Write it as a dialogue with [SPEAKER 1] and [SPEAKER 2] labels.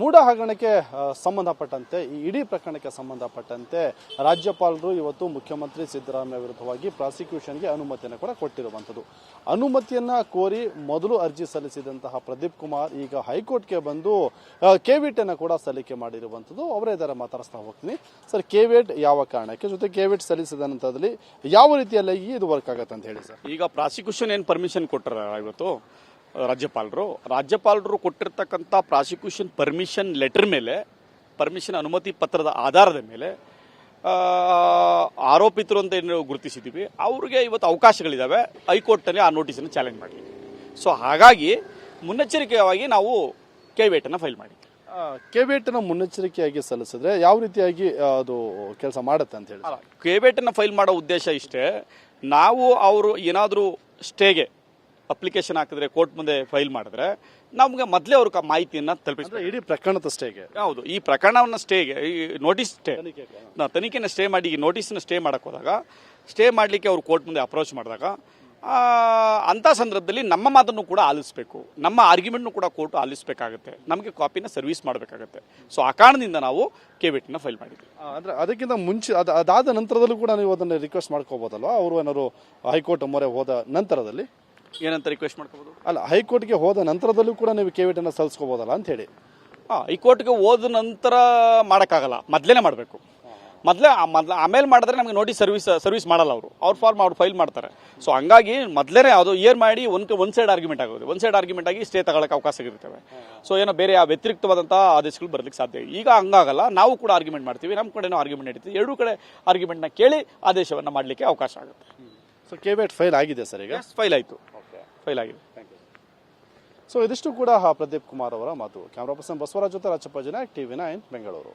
[SPEAKER 1] ಮೂಢ ಹಗರಣಕ್ಕೆ ಸಂಬಂಧಪಟ್ಟಂತೆ, ಈ ಇಡೀ ಪ್ರಕರಣಕ್ಕೆ ಸಂಬಂಧಪಟ್ಟಂತೆ ರಾಜ್ಯಪಾಲರು ಇವತ್ತು ಮುಖ್ಯಮಂತ್ರಿ ಸಿದ್ದರಾಮಯ್ಯ ವಿರುದ್ಧವಾಗಿ ಪ್ರಾಸಿಕ್ಯೂಷನ್ಗೆ ಅನುಮತಿಯನ್ನು ಕೂಡ ಕೊಟ್ಟಿರುವಂಥದ್ದು. ಅನುಮತಿಯನ್ನ ಕೋರಿ ಮೊದಲು ಅರ್ಜಿ ಸಲ್ಲಿಸಿದಂತಹ ಪ್ರದೀಪ್ ಕುಮಾರ್ ಈಗ ಹೈಕೋರ್ಟ್ಗೆ ಬಂದು ಕೆವಿಟ್ ಅನ್ನು ಕೂಡ ಸಲ್ಲಿಕೆ ಮಾಡಿರುವಂಥದ್ದು. ಅವರೇ ಇದರ ಮಾತಾಡಿಸ್ತಾ ಹೋಗ್ತೀನಿ ಸರ್, ಕೆವಿಟ್ ಯಾವ ಕಾರಣಕ್ಕೆ? ಜೊತೆ ಕೆವಿಟ್ ಸಲ್ಲಿಸಿದ ನಂತರದಲ್ಲಿ ಯಾವ ರೀತಿಯಲ್ಲಿ ಇದು ವರ್ಕ್ ಆಗುತ್ತೆ ಅಂತ ಹೇಳಿ ಸರ್.
[SPEAKER 2] ಈಗ ಪ್ರಾಸಿಕ್ಯೂಷನ್ ಏನು ಪರ್ಮಿಷನ್ ಕೊಟ್ಟರ ಇವತ್ತು? ರಾಜ್ಯಪಾಲರು ರಾಜ್ಯಪಾಲರು ಕೊಟ್ಟಿರ್ತಕ್ಕಂಥ ಪ್ರಾಸಿಕ್ಯೂಷನ್ ಪರ್ಮಿಷನ್ ಲೆಟರ್ ಮೇಲೆ ಪರ್ಮಿಷನ್ ಅನುಮತಿ ಪತ್ರದ ಆಧಾರದ ಮೇಲೆ ಆರೋಪಿತರು ಅಂತ ಏನು ಗುರುತಿಸಿದ್ದೀವಿ ಅವ್ರಿಗೆ ಇವತ್ತು ಅವಕಾಶಗಳಿದ್ದಾವೆ ಹೈಕೋರ್ಟ್ನಲ್ಲಿ ಆ ನೋಟಿಸನ್ನು ಚಾಲೆಂಜ್ ಮಾಡಿ ಸೊ ಹಾಗಾಗಿ ಮುನ್ನೆಚ್ಚರಿಕೆಯಾಗಿ ನಾವು ಕೆವೇಟನ್ನು ಫೈಲ್ ಮಾಡಿದ್ವಿ
[SPEAKER 1] ಕೆವಿಟ್ನ ಮುನ್ನೆಚ್ಚರಿಕೆಯಾಗಿ ಸಲ್ಲಿಸಿದ್ರೆ ಯಾವ ರೀತಿಯಾಗಿ ಅದು ಕೆಲಸ ಮಾಡುತ್ತೆ ಅಂತ ಹೇಳಿ.
[SPEAKER 2] ಕೆವೇಟನ್ನು ಫೈಲ್ ಮಾಡೋ ಉದ್ದೇಶ ಇಷ್ಟೇ ನಾವು ಅವರು ಏನಾದರೂ ಸ್ಟೇಗೆ ಅಪ್ಲಿಕೇಶನ್ ಹಾಕಿದ್ರೆ ಕೋರ್ಟ್ ಮುಂದೆ ಫೈಲ್ ಮಾಡಿದ್ರೆ ನಮಗೆ ಮೊದಲೇ ಅವ್ರ ಮಾಹಿತಿಯನ್ನು
[SPEAKER 1] ತಲುಪಿಸ್ತಾರೆ ಇಡೀ ಪ್ರಕರಣದ ಸ್ಟೇಗೆ?
[SPEAKER 2] ಹೌದು ಈ ಪ್ರಕರಣವನ್ನು ಸ್ಟೇಗೆ ಈ ನೋಟಿಸ್ ಸ್ಟೇ ನಾವು ತನಿಖೆನ ಸ್ಟೇ ಮಾಡಿ ಈ ನೋಟಿಸ್ನ ಸ್ಟೇ ಮಾಡಕ್ಕೆ ಹೋದಾಗ ಸ್ಟೇ ಮಾಡಲಿಕ್ಕೆ ಅವ್ರು ಕೋರ್ಟ್ ಮುಂದೆ ಅಪ್ರೋಚ್ ಮಾಡಿದಾಗ ಅಂಥ ಸಂದರ್ಭದಲ್ಲಿ ನಮ್ಮ ಮಾತನ್ನು ಕೂಡ ಆಲಿಸಬೇಕು. ನಮ್ಮ ಆರ್ಗ್ಯುಮೆಂಟ್ನು ಕೂಡ ಕೋರ್ಟ್ ಆಲಿಸಬೇಕಾಗುತ್ತೆ. ನಮಗೆ ಕಾಪಿನ ಸರ್ವಿಸ್ ಮಾಡಬೇಕಾಗುತ್ತೆ. ಸೊ ಆ ಕಾರಣದಿಂದ ನಾವು ಕೆವಿಟ್ನ ಫೈಲ್ ಮಾಡಿದ್ವಿ.
[SPEAKER 1] ಅಂದರೆ ಅಂದ್ರೆ ಅದಕ್ಕಿಂತ ಮುಂಚೆ ಅದು ಅದಾದ ನಂತರದಲ್ಲೂ ಕೂಡ ನೀವು ಅದನ್ನು ರಿಕ್ವೆಸ್ಟ್ ಮಾಡ್ಕೋಬೋದಲ್ವಾ? ಅವರು ಏನಾದ್ರು ಹೈಕೋರ್ಟ್ ಮೊರೆ ಹೋದ ನಂತರದಲ್ಲಿ?
[SPEAKER 2] ಏನಂತ ರಿಕ್ವೆಸ್ಟ್ ಮಾಡ್ಕೋಬೋದು?
[SPEAKER 1] ಅಲ್ಲ ಹೈಕೋರ್ಟ್ಗೆ ಹೋದ ನಂತರದಲ್ಲೂ ಕೂಡ ನೀವು ಕೆವಿಟ್ ಅನ್ನ ಸಲ್ಲಿಸ್ಕೋಬಹುದಲ್ಲ ಅಂತ ಹೇಳಿ.
[SPEAKER 2] ಹಾಂ ಹೈಕೋರ್ಟ್ಗೆ ಹೋದ ನಂತರ ಮಾಡೋಕ್ಕಾಗಲ್ಲ. ಮೊದಲೇ ಮಾಡಬೇಕು. ಮೊದಲೇ ಮೊದಲ ಆಮೇಲೆ ಮಾಡಿದ್ರೆ ನಮಗೆ ನೋಟಿಸ್ ಸರ್ವಿಸ್ ಸರ್ವಿಸ್ ಮಾಡಲ್ಲ ಅವರು. ಅವ್ರ ಫಾರ್ಮ್ ಅವ್ರು ಫೈಲ್ ಮಾಡ್ತಾರೆ. ಸೊ ಹಂಗಾಗಿ ಮೊದಲೇ ಅದು ಇಯರ್ ಮಾಡಿ ಒಂದು ಒನ್ ಸೈಡ್ ಆರ್ಗ್ಯುಮೆಂಟ್ ಆಗೋದು. ಒಂದು ಸೈಡ್ ಆರ್ಗ್ಯುಮೆಂಟ್ ಆಗಿ ಸ್ಟೇ ತಗೊಳ್ಳೋಕೆ ಅವಕಾಶ ಇರ್ತವೆ ಸೊ ಏನೋ ಬೇರೆ ಆ ವ್ಯತಿರಿಕ್ತವಾದಂಥ ಆದೇಶಗಳು ಬರಲಿಕ್ಕೆ ಸಾಧ್ಯ ಈಗ ಹಂಗಾಗಲ್ಲ. ನಾವು ಕೂಡ ಆರ್ಗ್ಯುಮೆಂಟ್ ಮಾಡ್ತೀವಿ. ನಮ್ಮ ಕಡೆನೂ ಆರ್ಗ್ಯುಮೆಂಟ್ ನಡೀತೀವಿ ಎರಡೂ ಕಡೆ ಆರ್ಗ್ಯುಮೆಂಟ್ನ ಕೇಳಿ ಆದೇಶವನ್ನು ಮಾಡಲಿಕ್ಕೆ ಅವಕಾಶ ಆಗುತ್ತೆ.
[SPEAKER 1] ಸೊ ಕೆ ಫೈಲ್ ಆಗಿದೆ ಸರ್ ಈಗ?
[SPEAKER 2] ಫೈಲ್ ಆಯಿತು. ಫೈಲ್ ಆಗಿದೆ.
[SPEAKER 1] ಸೊ ಇದಿಷ್ಟು ಕೂಡ ಪ್ರದೀಪ್ ಕುಮಾರ್ ಅವರ ಮಾತು. ಕ್ಯಾಮ್ರಾ ಪರ್ಸನ್ ಬಸವರಾಜ್ ಜೊತೆ ರಾಜಪ್ಪ ಜನ ಟಿವಿ ನೈನ್, ಬೆಂಗಳೂರು.